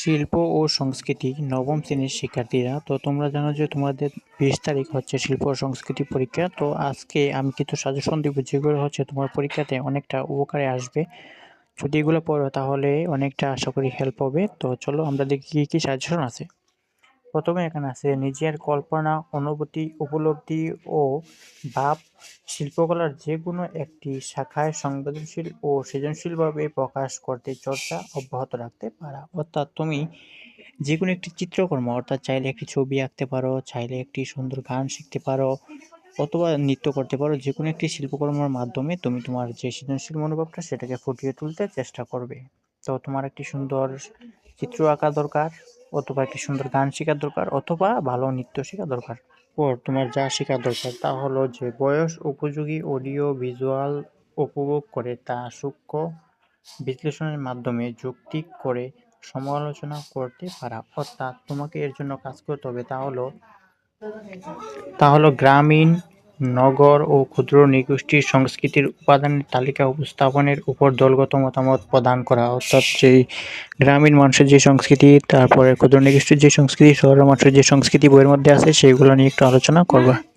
শিল্প ও সংস্কৃতি নবম শ্রেণির শিক্ষার্থীরা, তো তোমরা জানো যে তোমাদের বিশ তারিখ হচ্ছে শিল্প ও সংস্কৃতি পরীক্ষা, তো আজকে আমি কিন্তু সাজেশন দিব যেগুলো হচ্ছে তোমার পরীক্ষাতে অনেকটা উপকারে আসবে। যদি এগুলো পড়ো তাহলে অনেকটা আশা করি হেল্প হবে, তো চলো আমরা দেখি কী কী সাজেশন আছে। প্রথমে এখানে আছে নিজের কল্পনা, অনুভূতি, উপলব্ধি ও ভাব। শিল্পকলার যে কোনো একটি শাখায় সংবেদনশীল ও সৃজনশীলভাবে প্রকাশ করতে চর্চা অব্যাহত রাখতে পারা। অর্থাৎ তুমি যে কোনো একটি চিত্রকর্ম, অর্থাৎ চাইলে একটি ছবি আঁকতে পারো, চাইলে একটি সুন্দর গান শিখতে পারো অথবা নৃত্য করতে পারো যে কোনো একটি শিল্পকর্মের মাধ্যমে তুমি তোমার যে সৃজনশীল মনোভাবটা সেটাকে ফুটিয়ে তুলতে চেষ্টা করবে। তো তোমার একটি সুন্দর চিত্র আঁকা দরকার। অথবা একটি সুন্দর গান শেখা দরকার অথবা ভালো নৃত্য শেখা দরকার। পর তোমার যা শেখা দরকার তা হলো যে বয়স, উপযোগী অডিও, ভিজুয়াল উপভোগ করে তা সূক্ষ্ম বিশ্লেষণের মাধ্যমে যৌক্তিক করে সমালোচনা করতে পারা। অর্থাৎ তোমাকে এর জন্য কাজ করতে হবে তা হলো তা হলো গ্রামীণ নগর ও ক্ষুদ্র নৃগোষ্ঠীর সংস্কৃতির উপাদানের তালিকা উপস্থাপনের উপর দলগত মতামত প্রদান করা, অর্থাৎ যেই গ্রামীণ মানুষের যে সংস্কৃতি, তারপরে ক্ষুদ্র নৃগোষ্ঠীর যে সংস্কৃতি, শহরের মানুষের যে সংস্কৃতি বইয়ের মধ্যে আছে, সেইগুলো নিয়ে একটু আলোচনা করবা।